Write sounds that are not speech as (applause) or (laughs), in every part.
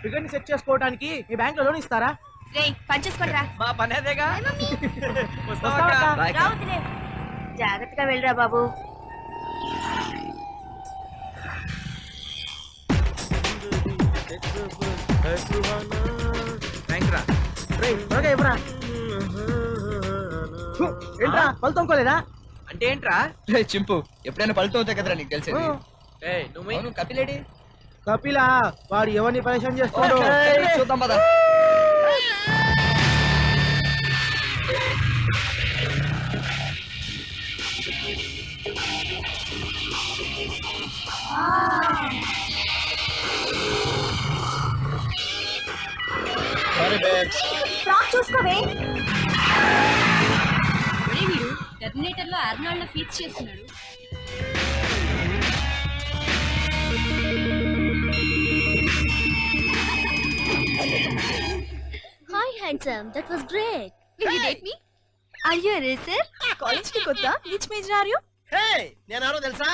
ఫిగర్ని set చేసుకోవడానికి మీ బ్యాంక్లో loan ఇస్తారా? మా పని అదేగా? జాగ్రత్తగా వెళ్ళరా బాబు. ఏంట్రా పళ్ళు తొంకోలేదా అంటే ఏంట్రా? రే చింపు ఎప్పుడైనా పలుతూ అవుతాయి కదరా నీకు తెలిసేది? నువ్వు కపిలేడి కపిల వాడు ఎవరిని పరిచయం చేస్తాడు? చూద్దాం పద. ఫ్రాక్ చూసుకోవే. వీడు టెర్మినేటర్లో ఆర్నాల్డ్ ఫీచ్ చేస్తున్నాడు. Handsome that was great will you date me are you a racer కాలేజ్కి కొత్త which major are you hey నేను ఎవరో తెలుసా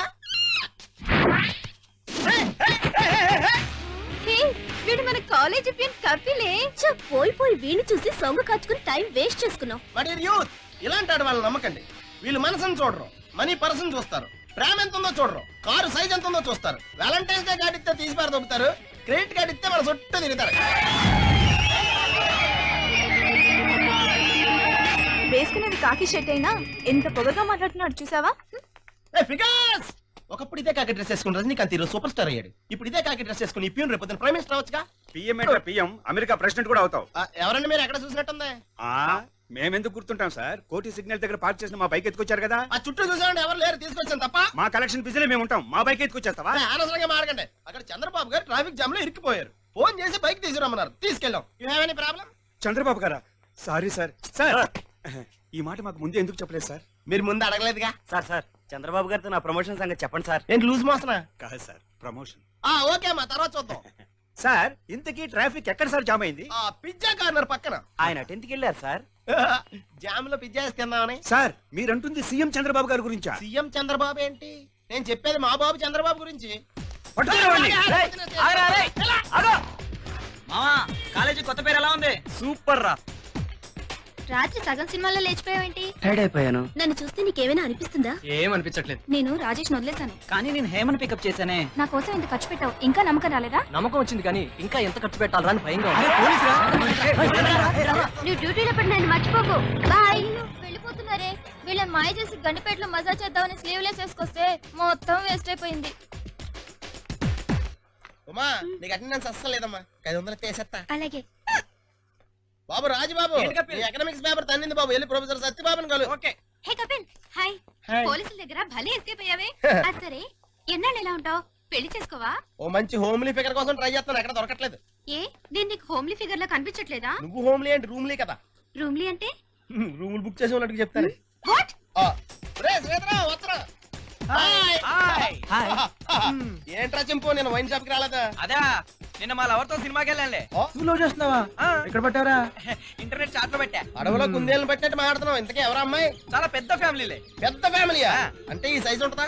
హే వీడు మన కాలేజ్ పియన్ కపిలే. చ పోయి పోయి వీణ్ణి చూసి సొంగ కాచుకుని టైం వేస్ట్ చేసుకున్నాం బట్ యూత్ ఇలాంటి ఆడ వాళ్ళని నమ్మకండి. వీళ్ళు మనసుని చూడరు మనీ పర్సన్ చూస్తారు. ప్రేమ ఎంత ఉందో చూడరు కారు సైజ్ ఎంత ఉందో చూస్తారు. వ్యాలంటైన్స్ డే కార్డు ఇస్తే తీసి పార దొబ్బుతారు క్రెడిట్ కార్డు ఇస్తే మన చుట్టూ తిరుగుతారు. కాకి షర్ట్ అయినా ఎంత పొగగా మాట్లాడుతున్నాడు చూసావా? ఒకప్పుడు ఇదే కాకి డ్రెస్ వేసుకుని రజనీకాంత్ ఈరోజు సూపర్ స్టార్ అయ్యాడు. ఇప్పుడు ఇదే కాకి డ్రెస్ వేసుకుని ఇప్పుడు రేపు ప్రైమ్ మినిస్టర్ అవచ్చుగా పిఎం ఏంట్రా పిఎం? అమెరికా ప్రెసిడెంట్ కూడా అవుతావు. ఆ, ఎవరండి మీరు? ఎక్కడ చూసినట్టుంది? ఆ మేమెందుకు గుర్తుంటాం సార్? కోటి సిగ్నల్ దగ్గర పార్క్ చేసిన మా బైక్ ఎత్తుకొచ్చారు కదా? ఆ చుట్టూ చూసామండి ఎవరు లేరు తీసుకొచ్చాను తప్ప. మా కలెక్షన్ బిజీలో మేము ఉంటాం మా బైక్ ఎత్తుకొచ్చేస్తావా? అరే, అనవసరంగా మాడకండి. అక్కడ చంద్రబాబు గారు ట్రాఫిక్ జామ్లో ఇరుక్కుపోయారు ఫోన్ చేసి బైక్ తీసుకురమ్మన్నారు. తీసుకెళ్ళాం. You have any problem Chandrababu గారా? Sorry sir. సార్. ఈ మాట మాకు ముందే ఎందుకు చెప్పలేదు సార్? మీరు ముందు అడగలేదుగా. Sir sir. చంద్రబాబు గారితో నా ప్రమోషన్ సంగతి చెప్పండి సార్. ఏంటి లూజ్ మోసనా? కాదు సార్ ప్రమోషన్. ఆ ఓకే మా తర్వాత చూద్దాం. (laughs) సార్ ఇంతకీ ట్రాఫిక్ ఎక్కడ సార్ జామ్ అయింది? ఆ పిజ్జా కార్నర్ పక్కన. ఆయన టెన్త్కి వెళ్ళారు సార్? (laughs) జామ్లో పిజ్జా తిందామని సార్ మీరంటుంది సీఎం చంద్రబాబు గారి గురించా? సీఎం చంద్రబాబు ఏంటి? నేను చెప్పేది మా బాబు చంద్రబాబు గురించి. పట్టుకోండి ఆగరా రేయ్. ఆగు. మావా కాలేజీ కొత్త పేరు ఎలా ఉంది? సూపర్ రా. రాత్రి సగం సినిమాలో లేచిపోయావేంటి? టైడ్ అయిపోయాను. నన్ను చూస్తే నీకేమైనా అనిపిస్తుందా? ఏమనిపించట్లేదు నేను రాజేష్ వదిలేశాను. కానీ నేను హేమన్ పికప్ చేశానే. నా కోసం ఇంత ఖర్చు పెట్టావు. ఇంకా నమ్మకం రాలేదా? నమ్మకం వచ్చింది కానీ ఇంకా ఎంత ఖర్చు పెట్టాలరా అని భయంగా ఉంది. నువ్వు డ్యూటీలో పడి నన్ను మర్చిపోకు. బాయ్. వెళ్ళిపోతున్నారే. వీళ్ళని మాయ చేసి గండిపేటలో మజా చేద్దామని స్లీవ్లెస్ వేసుకొస్తే మొత్తం వేస్ట్ అయిపోయింది. ఉమా నీకు అటెండెన్స్ అస్సలు లేదమ్మా. ఐదు వందలు తీసేస్తా అలాగే. బాబు రాజుబాబు ఏంటి కపిల్? ఎకనామిక్స్ పేపర్ తన్నింది బాబు. వెళ్ళి ప్రొఫెసర్ సత్యబాబుని కలు. Okay. Hey Kapil hi. Hi. పోలీసుల దగ్గర భలే ఎస్కేప్ అయ్యావే. (laughs) సరే. ఎన్నాళ్ళు ఎలా ఉంటావు? పెళ్ళి చేసుకోవా? ఓ మంచి హోమ్లీ ఫిగర్ కోసం ట్రై చేస్తాను ఎక్కడ దొరకట్లేదు. ఏ? నేను నీకు హోమ్లీ ఫిగర్ లా కనిపించట్లేదా? నువ్వు హోమ్లీ అంటే రూమ్లీ కదా. రూమ్లీ అంటే? రూములు బుక్ చేసి ఉన్నట్టు చెప్తాను. వాట్ ఆ, రే శ్వేతరా వచ్చరా ఏంట్రా చింపు నేను వైన్ షాప్కి రాలేదా? అదా నిన్న మా లవర్తో సినిమాకి చేస్తున్నావా? ఆ. ఎక్కడ పట్టారా ఇంటర్నెట్ చాట్లో పెట్టా. అడవిలో కుందేళ్ళని పెట్టినట్టు మాట్లాడుతున్నావు. ఇంతకీ ఎవరా అమ్మాయి? చాలా పెద్ద ఫ్యామిలీలే. పెద్ద ఫ్యామిలీయా? అంటే ఈ సైజ్ ఉంటుందా?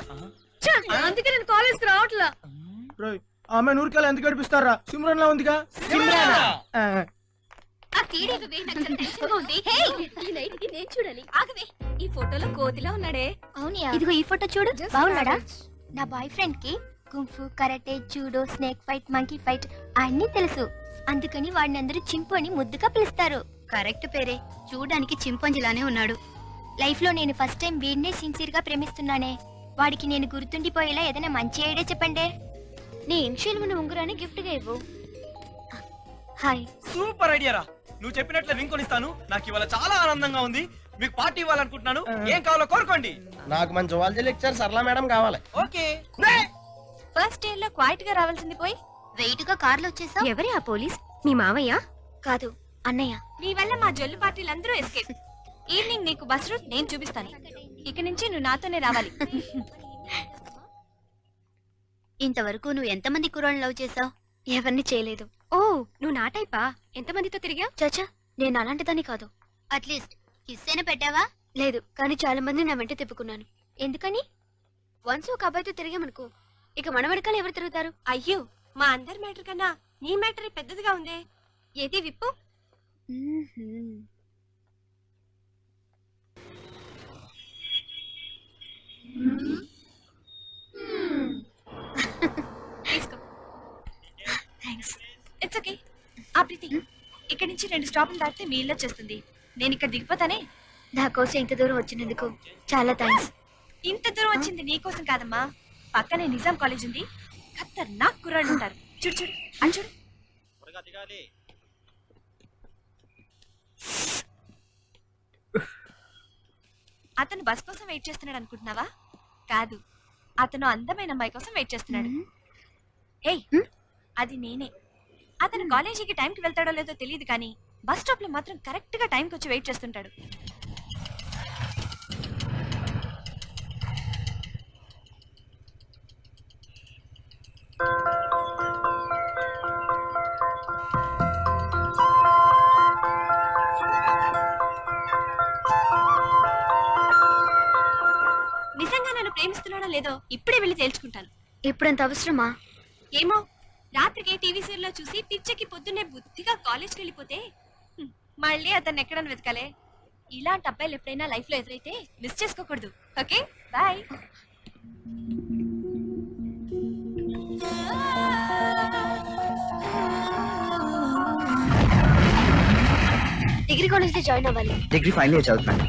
అందుకే నేను కాలేజ్కి రావట్లా. రేయ్, ఆ అమ్మాయి నూరికాయలు ఎందుకు గడిపిస్తారా సిమ్రన్ లా ఉందిగా ఆ, ఆ సీడీ ఇవ్వవే, నాకు చాలా టెన్షన్గా ఉంది. హే ఈ నైట్కి నేను చూడాలి. ఆగవే. ఈ ఫోటోలో కోతిలా ఉన్నాడే. అవునియా? ఇదిగో ఈ ఫోటో చూడు. బాగున్నాడా? నా బాయ్ ఫ్రెండ్కి kung fu karate judo snake fight monkey fight అన్ని తెలుసు. అందుకని వాడిని అందరూ చింపు అని ముద్దుగా పిలుస్తారు. కరెక్ట్ పేరే. చూడడానికి చింపంజిలానే ఉన్నాడు. లైఫ్లో నేను ఫస్ట్ టైం వీడినే సిన్సియర్గా ప్రేమిస్తున్నానే. వాడికి నేను గుర్తుండిపోయేలా ఏదైనా మంచి ఐడియా చెప్పండి. నీ ఇన్షియల్ ఉన్న ఉంగరాన్ని గిఫ్ట్గా ఇవ్వు. హాయ్. సూపర్ ఐడియా రా. నువ్వు చెప్పినట్లే రింగ్ కొనిస్తాను. నాకు ఇవాళ చాలా ఆనందంగా ఉంది. మీకు పార్టీ ఇవ్వాలనుకుంటున్నాను. ఏం కావాలో కోరుకోండి. నాకు మన జువాలజీ లెక్చర్ సరళ మేడం కావాలి. ఓకే. ఫస్ట్ ఇయర్లో క్వైట్గా రావాల్సింది పోయి. వెయిట్గా కార్లో వచ్చేసా ఎవరి ఆ పోలీస్? మీ మావయ్య? కాదు అన్నయ్య. నీ వల్ల మా జొల్లు పార్టీలందరూ ఎస్కేప్ ఈవినింగ్ నీకు బస్ రూట్ నేను చూపిస్తాను. ఇక నుంచి నువ్వు నాతోనే రావాలి. (laughs) ఇంతవరకు నువ్వు ఎంతమంది కుర్రాళ్ళు లవ్ చేసావు? ఎవరిని చేయలేదు. ఓ నువ్వు నా టైపా? ఎంతమందితో తిరిగా చచ్చా నేను అలాంటిదాన్ని కాదు. అట్లీస్ట్ కిస్ అయినా పెట్టావా? లేదు కానీ చాలా మంది నా వెంట తిప్పుకున్నాను. ఎందుకని? వన్స్ ఒక అబ్బాయితో తిరిగామనుకో ఇక మన వెనకాల ఎవరు తిరుగుతారు? అయ్యో మా అందరి మ్యాటర్ కన్నా నీ మ్యాటర్ పెద్దదిగా ఉందే. ఏది విప్పు తీసుకో థ్యాంక్స్ ఇట్స్ ఓకే ఆ ప్రీతి ఇక్కడి నుంచి రెండు స్టాపులు దాటితే మీ ఇల్లు వచ్చేస్తుంది. నేను ఇక్కడ దిగిపోతానే? నా కోసం ఇంత దూరం వచ్చినందుకు చాలా థ్యాంక్స్ ఇంత దూరం వచ్చింది నీ కోసం కాదమ్మా. పక్కనే నిజాం కాలేజ్ ఉంది. ఖతర్నాక్ కుర్రాళ్ళు ఉంటారు. చూడు చూడు అని చూడు అతను బస్ కోసం వెయిట్ చేస్తున్నాడు అనుకుంటున్నావా? కాదు. అతను అందమైన అమ్మాయి కోసం వెయిట్ చేస్తున్నాడు. ఏయ్ అది నేనే. అతను కాలేజీకి టైంకి వెళ్తాడో లేదో తెలియదు కానీ బస్ స్టాప్లో మాత్రం కరెక్ట్గా టైంకి వచ్చి వెయిట్ చేస్తుంటాడు. నిజంగా నన్ను ప్రేమిస్తున్నాడో లేదో ఇప్పుడే వెళ్ళి తేల్చుకుంటాను. ఇప్పుడంత అవసరమా? ఏమో రాత్రికి టీవీ సీరియల్లో చూసి పిచ్చకి పొద్దున్నే బుద్ధిగా కాలేజ్కి వెళ్ళిపోతే మళ్ళీ అతన్ని ఎక్కడని వెతకాలే. ఇలాంటి అబ్బాయిలు ఎప్పుడైనా లైఫ్లో ఎదురైతే మిస్ చేసుకోకూడదు. Okay? Bye. Degree college join అవ్వాలి. డిగ్రీ ఫైనల్ ఇయర్ చదువుతున్నాను.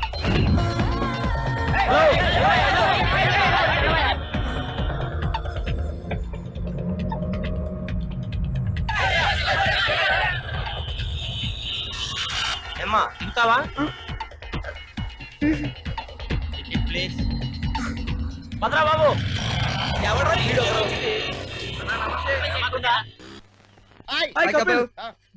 ఏమ్మా ఉంటావా భద్రా బాబు ఎవడో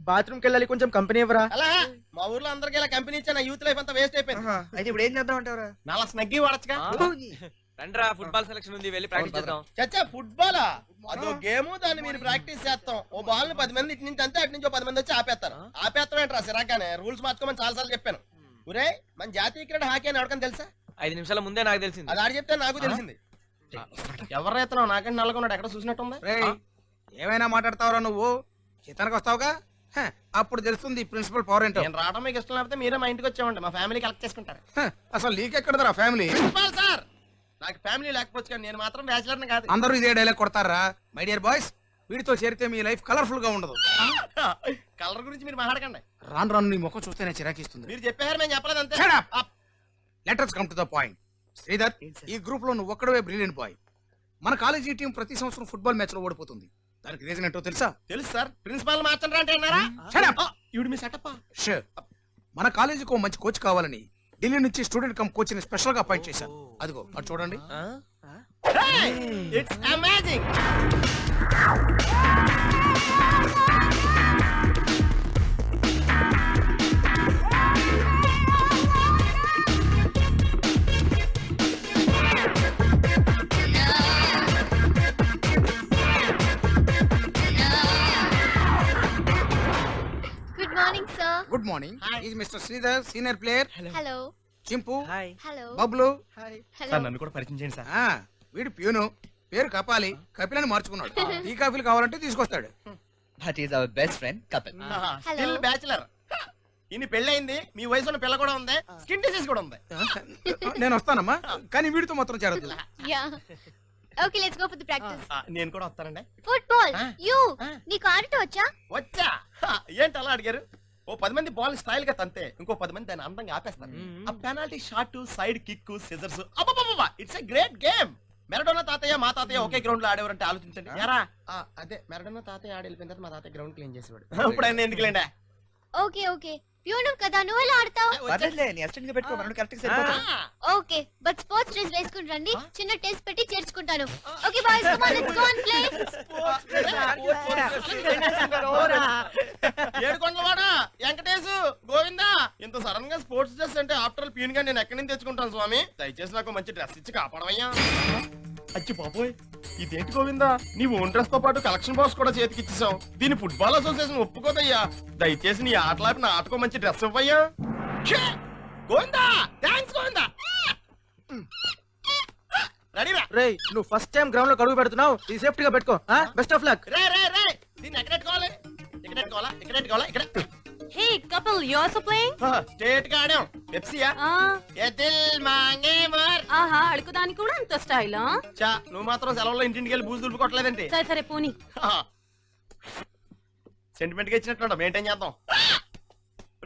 బాత్రూమ్కి వెళ్ళాలి కొంచెం కంపెనీ ఇవ్వరా? అలా మా ఊర్లో అందరికి ఇలా కంపెనీ ఇచ్చా నా యూత్ లైఫ్ అంతా వేస్ట్ అయిపోయింది. అయితే ఇప్పుడు ఏం చేద్దాం అంటారా నాలా స్నగ్గి వాడచ్చుగా? రండ్రా ఫుట్బాల్ సెలక్షన్ ఉంది వెళ్ళి ప్రాక్టీస్ చేద్దాం. చచ్చా ఫుట్బాలా అదో గేమ్ దాన్ని మీరు ప్రాక్టీస్ చేస్తాం. ఓ బాల్ని పది మంది ఇటు నుంచి అంతే అటు నుంచి పది మంది వచ్చి ఆపేస్తారు. ఆపేస్తాం ఏంట్రా సిరాగానే రూల్స్ మార్చుకోమని చాలా సార్లు చెప్పాను ఒరే మన జాతీయ క్రీడ హాకీ అని ఎవరికైనా తెలుసా? ఐదు నిమిషాల ముందే నాకు తెలిసింది. అది ఆడి చెప్తే నాకు తెలిసింది. ఎవరైతున్నావు నాకంటే నల్లగొన్నాడు ఎక్కడ చూసినట్టుంది? ఏమైనా మాట్లాడతావురా నువ్వు? చిత్తానికి వస్తావుగా? అప్పుడు తెలుస్తుంది ప్రిన్సిపల్ పవర్ ఏంటో. నేను రావడం మీకు ఇష్టం లేకపోతే మీరే మా ఇంటికి వచ్చామండి మా ఫ్యామిలీ కలెక్ట్ చేసుకుంటారు. అసలు నీకెక్కడదరా ఫ్యామిలీ ప్రిన్సిపాల్ సార్ నాకు ఫ్యామిలీ లేకపోవచ్చు కానీ నేను మాత్రం బ్యాచిలర్ కాదు. అందరూ ఇదే డైలాగ్ కొడతారా? మై డియర్ బాయ్స్ వీడితో చేరితే మీ లైఫ్ కలర్ఫుల్గా ఉండదు. కలర్ గురించి మీరు మాట్లాడకండి. రాను రాను నీ ముఖం చూస్తేనే చిరాకిస్తుంది. మీరు చెప్పారు మేము చెప్పలేదు అంతే. Let us come to the point Sridhar ఈ గ్రూప్లో నువ్వు ఒక్కడవే బ్రిలియంట్ బాయ్ మన కాలేజీ టీం ప్రతి సంవత్సరం ఫుట్బాల్ మ్యాచ్లో ఓడిపోతుంది. దానికి రీజన్ ఏంటో తెలుసా? తెలుసు సార్. ప్రిన్సిపాల్ మార్చండి అంటే. ఇవిడు మీ సెటప్ Sure. మన కాలేజీకి ఓ మంచి కోచ్ కావాలని ఢిల్లీ నుంచి స్టూడెంట్ కమ్ కోచ్ని స్పెషల్గా అపాయింట్ చేశాను అదిగో అది చూడండి. It's amazing morning. ఇది mister Sridhar senior player hello Chimpu hi hello Bablu hello నన్ను కూడా పరిచయం చేయండి సార్ ఆ, వీడు ప్యూను. పేరు కపాలి. కపిలని మార్చుకున్నాడు. ఈ కాఫీలు కావాలంటే తీసుకొస్తాడు. That is our best friend Kapil. Still bachelor ఇన్ని పెళ్ళయింది. మీ వయసు ఉన్న పిల్ల కూడా ఉంది. స్కిన్ డిసీజ్ కూడా ఉంది. నేను వస్తానమ్మా. కానీ వీడితో మాత్రం చేరద్దు. Yeah okay let's go for the practice నేను కూడా వస్తానండి. Football Ah. You Ah. నీకు ఆడటం వచ్చా? వచ్చా. ఏంటి అలా అడిగారు? ఓ పది మంది బాల్ స్టైల్గా తంతే ఇంకో పది మంది దాన్ని అందంగా ఆపేస్తారు. ఆ penalty shot side kick scissors it's a great game Maradona తాతయ్య మా తాతయ్య ఒకే గ్రౌండ్లో ఆడేవారంటే ఆలోచించండి. అదే మెరడోనా తాతయ్య ఆడి వెళ్ళిపోయిన తర్వాత మా తాతయ్య గ్రౌండ్ క్లీన్ చేసేవాడు. (laughs) ఇప్పుడు ఆయన ఎందుకు లేండా ఓకే ఓకే. ప్యూను కదా నువ్వు ఎలా ఆడతావు? పర్లేదులే నీ అసిస్టెంట్గా పెట్టుకో మనం కరెక్ట్ సరిపోతుంది ఓకే బట్ స్పోర్ట్స్ డ్రెస్ వేసుకుని రండి చిన్న టెస్ట్ పెట్టి చేర్చుకుంటాను. Okay boys come on let's go and play ఏడుకొండలవాడా Venkatesh Govinda. ఇంత సడన్గా స్పోర్ట్స్ డ్రెస్ అంటే ఆఫ్టర్ పీన్గా నేను ఎక్కడి నుంచి తెచ్చుకుంటాను స్వామి? దయచేసి నాకు మంచి డ్రెస్ ఇచ్చి కాపాడమయ్యా అచ్చి బాబోయ్. ఇదేంటి గోవిందా? నీ ఓన్ డ్రెస్తో పాటు కలెక్షన్ బాక్స్ కూడా చేతికి ఇచ్చేసావు దీని ఫుట్బాల్ అసోసియేషన్ ఒప్పుకోదయ్యా. దయచేసి నీ ఆటలాపి నా ఆటకో మంచి డ్రెస్ ఇవ్వయ్యా! గోవిందా? థ్యాంక్స్ గోవిందా? రెడీ రా రేయ్ నువ్వు ఫస్ట్ టైం గ్రౌండ్లో కడుగు పెడుతున్నావు. ఇది సేఫ్టీగా పెట్టుకో బెస్ట్ ఆఫ్ లక్ రే రే రే దీన్ని ఎక్కడ పెట్టుకోవాలి? ఇక్కడ పెట్టుకోవాలా? ఇక్కడ పెట్టుకోవాలా? ఇక్కడ. Hey Kapil you also playing స్టేట్గా ఆడాం. పెప్సీయా ఏ దిల్ మాంగే మర్. ఆహా అడుగుదానికి కూడా అంత స్టైలా? చా నువ్వు మాత్రం సెలవుల్లో ఇంటింటికి వెళ్ళి బూజు దులుపుకోవట్లేదండి సరే సరే పోనీ. సెంటిమెంట్గా ఇచ్చినట్టు మెయింటైన్ చేద్దాం.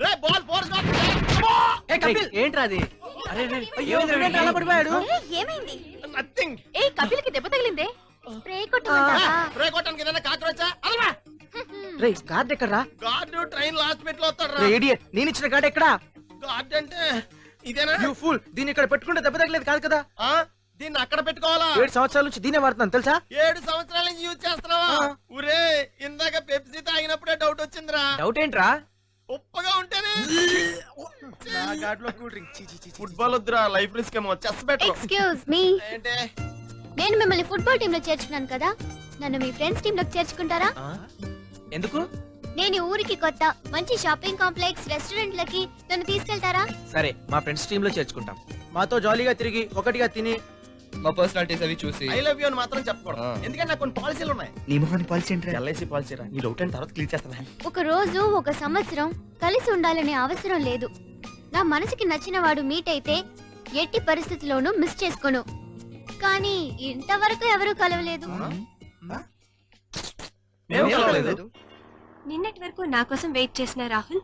రే బాల్ ఫోర్స్ ఏంట్రా అది? అయ్యో వీడేంటి అలా పడిపోయాడు? ఏమైంది? నథింగ్ ఏ కపిల్కి దెబ్బ తగిలిందే. స్ప్రే కొట్టమంటావా? రే కొట్టానికి ఏదైనా కాకరొచ్చా అలవా రే గార్డ్ ఎక్కడ్రా? గార్డు ట్రైన్ లాస్ట్ పెట్టి వస్తాడు రే ఇడియట్ నేను ఇచ్చిన గార్డ్ ఎక్కడా? గార్డ్ అంటే ఇదేనా? యూ ఫుల్ దీన్ని ఇక్కడ పెట్టుకుంటే దెబ్బ తగలేదు కాదు కదా. ఆ? దీన్ని అక్కడ పెట్టుకోవాలా? ఏడు సంవత్సరాల నుంచి దీనే వాడుతున్నాను తెలుసా? ఏడు సంవత్సరాల నుంచి యూజ్ చేస్తున్నావా. ఊరే ఇందాక పెప్సీ తాగినప్పుడే డౌట్ వచ్చిందిరా. డౌట్ ఏంట్రా? ఉప్పగా ఉంటేనే. నా గార్డ్లో కూల్ డ్రింక్. ఫుట్బాల్ వద్దురా లైఫ్ రిస్క్ ఏమో చెస్ బెటర్ ఎక్స్క్యూజ్ మీ ఏంటే? నేను మిమ్మల్ని ఫుట్బాల్ టీమ్లో చేర్చుకున్నాను కదా. నన్ను మీ ఫ్రెండ్స్ టీమ్లోకి చేర్చుకుంటారా? ఎందుకు? నేను ఊరికి కొత్త మంచి షాపింగ్ కాంప్లెక్స్ రెస్టారెంట్లకి నన్ను తీసుకెళ్తారా? సరే మా ఫ్రెండ్స్ టీమ్లో చేర్చుకుంటాం. మాతో జాలీగా తిరిగి ఒకటిగా తిని మా పర్సనాలిటీస్ అవి చూసి. ఐ లవ్ యూ అని మాత్రం చెప్పకూడదు. ఎందుకంటే నాకు కొన్ని పాలసీలు ఉన్నాయి. నీ మొహాన్ని పాలసీ ఏంటి ఎల్ఐసి పాలసీ రా. నీ డౌట్ అయిన తర్వాత క్లియర్ చేస్తాను ఒక రోజు ఒక సంవత్సరం కలిసి ఉండాలనే అవసరం లేదు. నా మనసుకి నచ్చిన వాడు మీట్ అయితే ఎట్టి పరిస్థితిలోనూ మిస్ చేసుకోను. కానీ ఇంతవరకు ఎవరూ కలవలేదు. నిన్నటి వరకు నా కోసం వెయిట్ చేసిన రాహుల్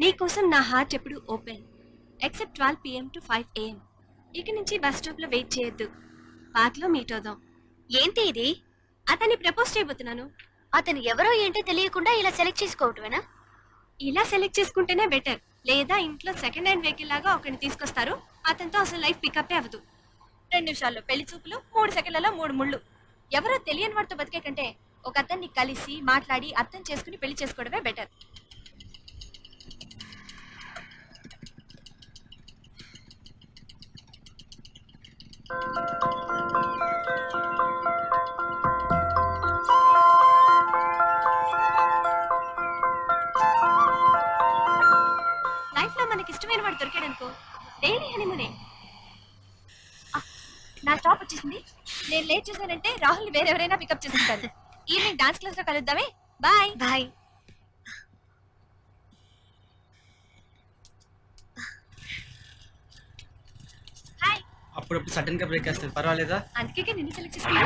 నీ కోసం నా హార్ట్ ఎప్పుడు open except twelve PM to five AM ఇక నుంచి బస్ స్టాప్లో వెయిట్ చేయొద్దు. పార్క్లో మీట్ అవుదాం. ఏంటి ఇది? అతన్ని ప్రపోజ్ చేయబోతున్నాను. అతను ఎవరో ఏంటో తెలియకుండా ఇలా సెలెక్ట్ చేసుకోవటమేనా? ఇలా సెలెక్ట్ చేసుకుంటేనే బెటర్. లేదా ఇంట్లో సెకండ్ హ్యాండ్ వెహికల్ లాగా ఒకరిని తీసుకొస్తారు. అతనితో అసలు లైఫ్ పికప్ అవ్వదు. రెండు నిమిషాల్లో పెళ్ళి చూపులు మూడు సెకండ్లలో మూడు ముళ్ళు. ఎవరో తెలియని వాడితో బతికే కంటే ఒక అతన్ని కలిసి మాట్లాడి అర్థం చేసుకుని పెళ్ళి చేసుకోవడమే బెటర్ లైఫ్లో మనకి ఇష్టమైన వాడు దొరికాడు అనుకో. డైలీ హనీమూనే నా స్టాప్ వచ్చేసింది. నేను లేట్ చేశానంటే రాహుల్ వేరెవరైనా పికప్ చేసుకుంటాను ఈవినింగ్ డాన్స్ క్లాస్లో కలుద్దామే బాయ్ బాయ్ అప్పుడప్పుడు సడన్గా బ్రేక్ వేస్తుంది పర్వాలేదా అందుకే నిన్ను సెలెక్ట్ చేసుకున్నా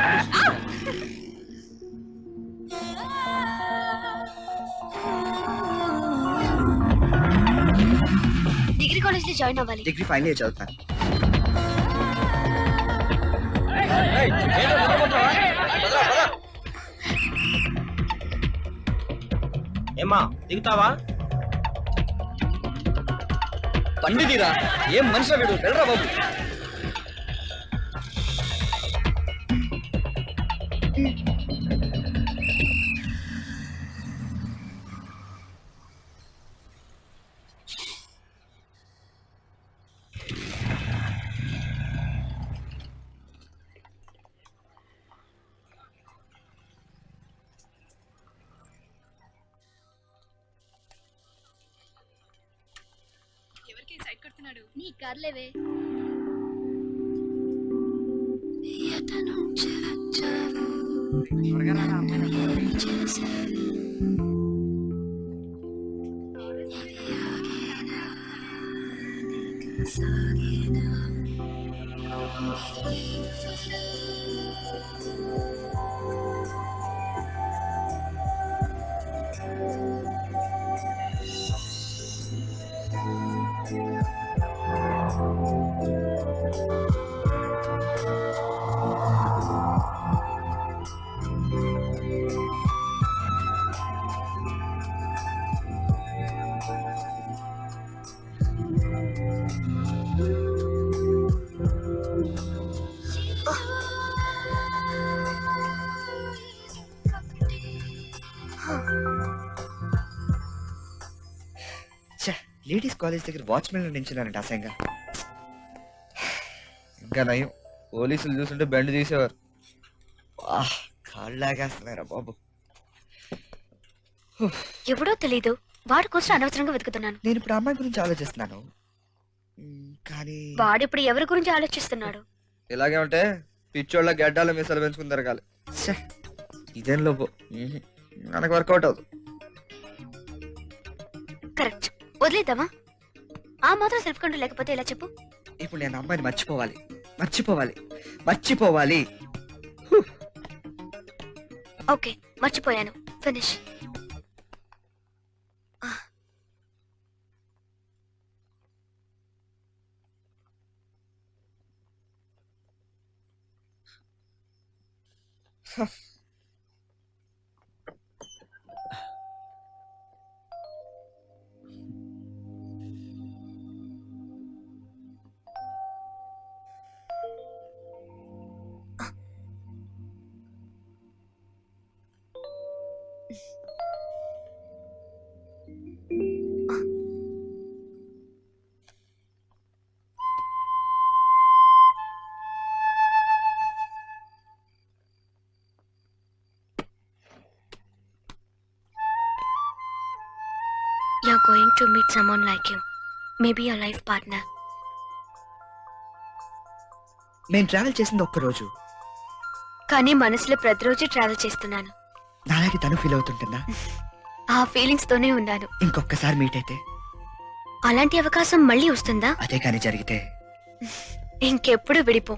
డిగ్రీ కాలేజ్లో జాయిన్ అవ్వాలి డిగ్రీ ఫైనల్ ఇయర్ చదువుతాను ఏమా దిగుతావా? పండిదిరా ఏం మనిషి వీడు? వెళ్ళరా బాబు. మాట్లాడుతున్నాడు నీ కర్లేవే. నీ కార్లేవే లేడీస్ కాలేజ్ దగ్గర వాచ్మెన్ నించున్నారంట అసహ్యంగా. ఇంకా నయం. పోలీసులు చూస్తుంటే బెండ్ తీసేవారు. కాళ్ళు లాగేస్తున్నారా బాబు. ఎవడో తెలీదు. వాడి కోసం అనవసరంగా వెతుకుతున్నాను. నేను ఇప్పుడు అమ్మాయి గురించి ఆలోచిస్తున్నాను. కానీ వాడిప్పుడు ఎవరి గురించి ఆలోచిస్తున్నాడు? ఇలాగే ఉంటే పిచ్చోళ్ళ గడ్డాల మీసాలు పెంచుకుని తిరగాలి. ఇదేం లోపు. మనకు వర్కౌట్ అవుతుంది కరెక్ట్. వదిలేద్దామా? ఆ మాత్రం సెల్ఫ్ కంట్రోల్ లేకపోతే ఇలా చెప్పు? ఇప్పుడు నేను అమ్మాయిని మర్చిపోవాలి. మర్చిపోవాలి. మర్చిపోవాలి. ఓకే మర్చిపోయాను. Finish You're going to meet someone like you. Maybe your life partner. నేను ట్రావెల్ చేసింది ఒక్క రోజు. కానీ మనసులో ప్రతిరోజు ట్రావెల్ చేస్తున్నాను. నాలాగే తను ఫీల్ అవుతుంటుందా? (laughs) ఆ ఫీలింగ్స్ తోనే ఉన్నాను. ఇంకొకసారి మీట్ అయితే. అలాంటి అవకాశం మళ్ళీ వస్తుందా? అదే కానీ జరిగితే. (laughs) ఇంకెప్పుడు విడిపో.